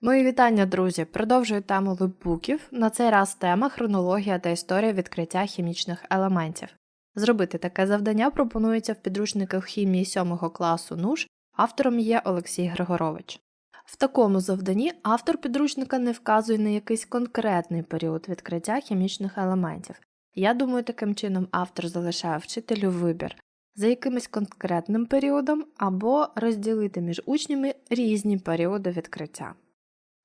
Мої вітання, друзі! Продовжую тему лепбуків. На цей раз тема хронологія та історія відкриття хімічних елементів. Зробити таке завдання пропонується в підручниках хімії 7 класу НУШ, автором є Олексій Григорович. В такому завданні автор підручника не вказує на якийсь конкретний період відкриття хімічних елементів. Я думаю, таким чином автор залишає вчителю вибір за якимось конкретним періодом або розділити між учнями різні періоди відкриття.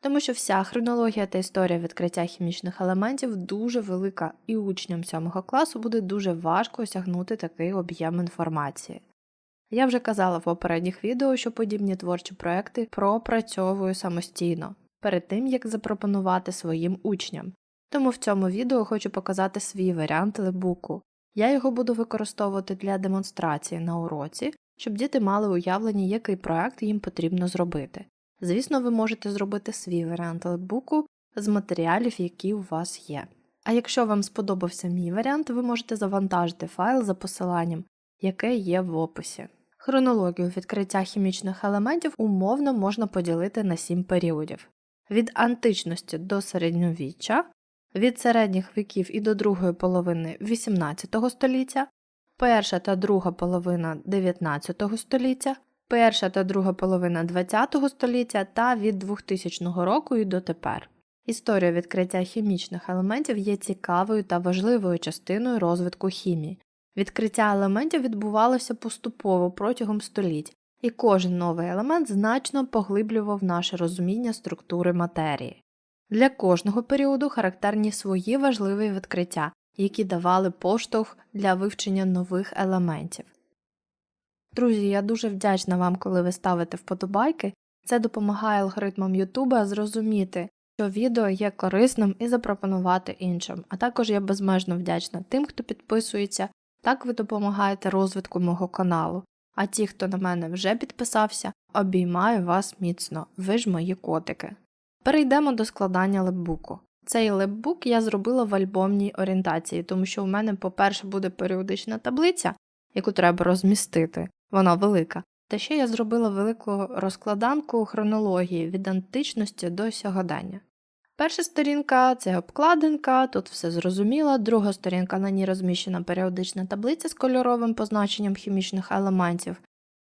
Тому що вся хронологія та історія відкриття хімічних елементів дуже велика, і учням 7 класу буде дуже важко осягнути такий об'єм інформації. Я вже казала в попередніх відео, що подібні творчі проекти пропрацьовую самостійно, перед тим як запропонувати своїм учням. Тому в цьому відео хочу показати свій варіант лебуку. Я його буду використовувати для демонстрації на уроці, щоб діти мали уявлення, який проект їм потрібно зробити. Звісно, ви можете зробити свій варіант лепбуку з матеріалів, які у вас є. А якщо вам сподобався мій варіант, ви можете завантажити файл за посиланням, яке є в описі. Хронологію відкриття хімічних елементів умовно можна поділити на сім періодів: від античності до середньовіччя, від середніх віків і до другої половини XVIII століття, перша та друга половина 19 століття, перша та друга половина ХХ століття та від 2000 року і дотепер. Історія відкриття хімічних елементів є цікавою та важливою частиною розвитку хімії. Відкриття елементів відбувалося поступово протягом століть, і кожен новий елемент значно поглиблював наше розуміння структури матерії. Для кожного періоду характерні свої важливі відкриття, які давали поштовх для вивчення нових елементів. Друзі, я дуже вдячна вам, коли ви ставите вподобайки. Це допомагає алгоритмам Ютуба зрозуміти, що відео є корисним і запропонувати іншим. А також я безмежно вдячна тим, хто підписується, так ви допомагаєте розвитку мого каналу. А ті, хто на мене вже підписався, обіймаю вас міцно, ви ж мої котики. Перейдемо до складання лепбуку. Цей лепбук я зробила в альбомній орієнтації, тому що у мене, по-перше, буде періодична таблиця, яку треба розмістити, вона велика. Та ще я зробила велику розкладанку хронології від античності до сьогодення. Перша сторінка це обкладинка, тут все зрозуміло, друга сторінка на ній розміщена періодична таблиця з кольоровим позначенням хімічних елементів.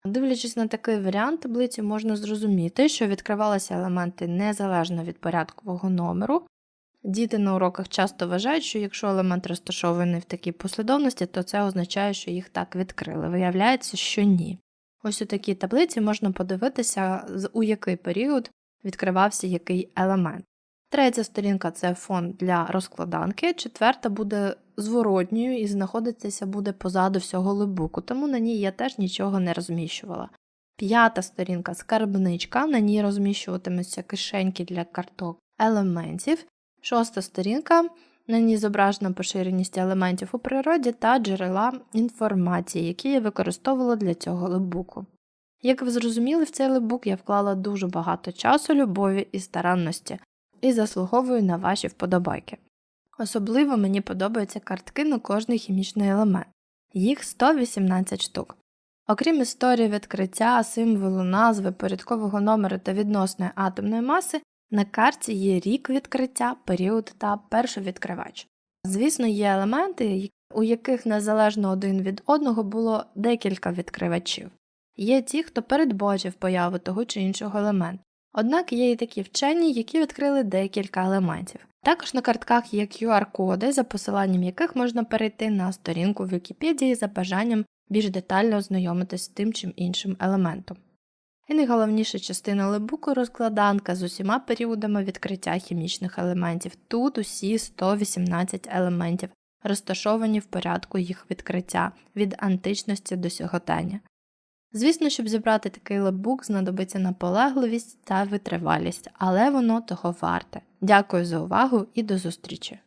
Дивлячись на такий варіант таблиці, можна зрозуміти, що відкривалися елементи незалежно від порядкового номеру. Діти на уроках часто вважають, що якщо елемент розташований в такій послідовності, то це означає, що їх так відкрили. Виявляється, що ні. Ось у такій таблиці можна подивитися, у який період відкривався який елемент. Третя сторінка це фон для розкладанки, четверта буде зворотньою і знаходитися буде позаду всього лебуку, тому на ній я теж нічого не розміщувала. П'ята сторінка скарбничка, на ній розміщуватимуться кишеньки для карток елементів. Шоста сторінка, на ній зображена поширеність елементів у природі та джерела інформації, які я використовувала для цього лебуку. Як ви зрозуміли, в цей лебук я вклала дуже багато часу, любові і старанності і заслуговую на ваші вподобайки. Особливо мені подобаються картки на кожний хімічний елемент, їх 118 штук. Окрім історії відкриття, символу, назви, порядкового номеру та відносної атомної маси, на карті є рік відкриття, період та першовідкривач. Звісно, є елементи, у яких незалежно один від одного було декілька відкривачів. Є ті, хто передбачив появу того чи іншого елементу. Однак є і такі вчені, які відкрили декілька елементів. Також на картках є QR-коди, за посиланням яких можна перейти на сторінку Вікіпедії за бажанням більш детально ознайомитись з тим чи іншим елементом. І найголовніша частина лебуку розкладанка з усіма періодами відкриття хімічних елементів. Тут усі 118 елементів, розташовані в порядку їх відкриття від античності до сьогодення. Звісно, щоб зібрати такий лебук, знадобиться наполегливість та витривалість, але воно того варте. Дякую за увагу і до зустрічі!